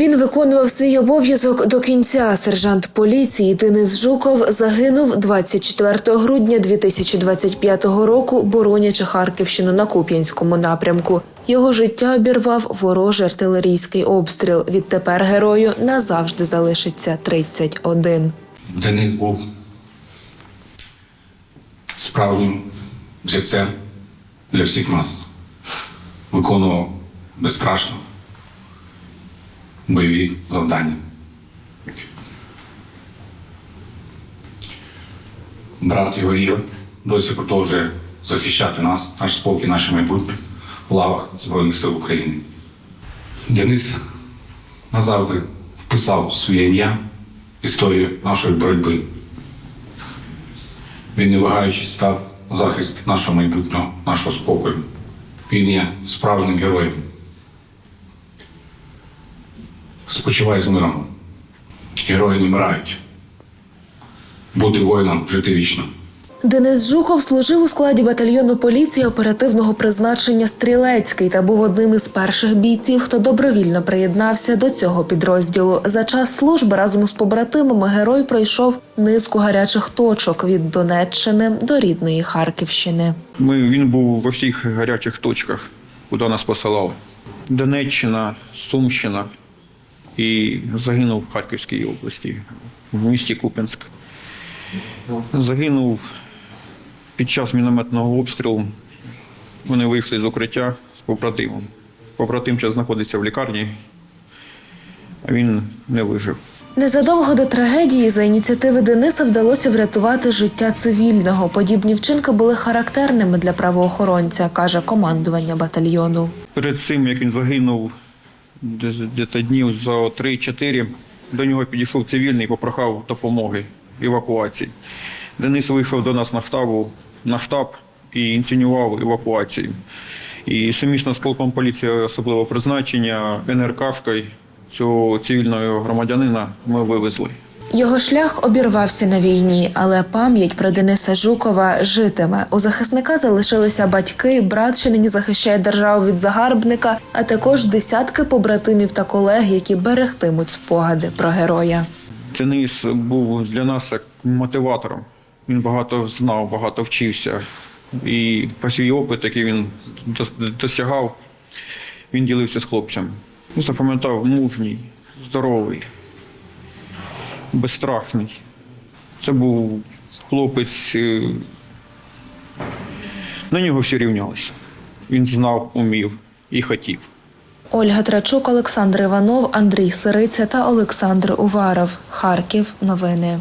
Він виконував свій обов'язок до кінця. Сержант поліції Денис Жуков загинув 24 грудня 2025 року, боронячи Харківщину на Куп'янському напрямку. Його життя обірвав ворожий артилерійський обстріл. Відтепер герою назавжди залишиться 31. Денис був справжнім взірцем для всіх нас. Виконував безстрашно бойові завдання. Брат його Ігор досі продовжує захищати нас, наш спокій, наше майбутнє в лавах Збройних сил України. Денис назавжди вписав своє ім'я в історію нашої боротьби. Він, не вагаючись, став захист нашого майбутнього, нашого спокою. Він є справжнім героєм. Спочивай з миром. Герої не вмирають. Бути воїном, жити вічно. Денис Жуков служив у складі батальйону поліції оперативного призначення Стрілецький та був одним із перших бійців, хто добровільно приєднався до цього підрозділу. За час служби разом з побратимами герой пройшов низку гарячих точок від Донеччини до рідної Харківщини. Ми, він був во всіх гарячих точках, куди нас посилали. Донеччина, Сумщина і загинув в Харківській області, в місті Куп'янськ. Загинув під час мінометного обстрілу. Вони вийшли з укриття з побратимом. Побратим час знаходиться в лікарні, а він не вижив. Незадовго до трагедії за ініціативи Дениса вдалося врятувати життя цивільного. Подібні вчинки були характерними для правоохоронця, каже командування батальйону. Перед цим, як він загинув, десь днів за 3-4, до нього підійшов цивільний попрохав допомоги евакуації. Денис вийшов до нас на штабу, на штаб і інсценював евакуацію. І сумісно з полком поліції особливого призначення НРКшкою цього цивільного громадянина ми вивезли. Його шлях обірвався на війні, але пам'ять про Дениса Жукова житиме. У захисника залишилися батьки, брат, що нині захищає державу від загарбника, а також десятки побратимів та колег, які берегтимуть спогади про героя. Денис був для нас як мотиватором. Він багато знав, багато вчився. І по свій опит, який він дос- досягав, він ділився з хлопцями. Запам'ятав мужній, здоровий, безстрашний. Це був хлопець, е, на нього всі рівнялися. Він знав, умів і хотів. Ольга Трачук, Олександр Іванов, Андрій Сириця та Олександр Уваров. Харків. Новини.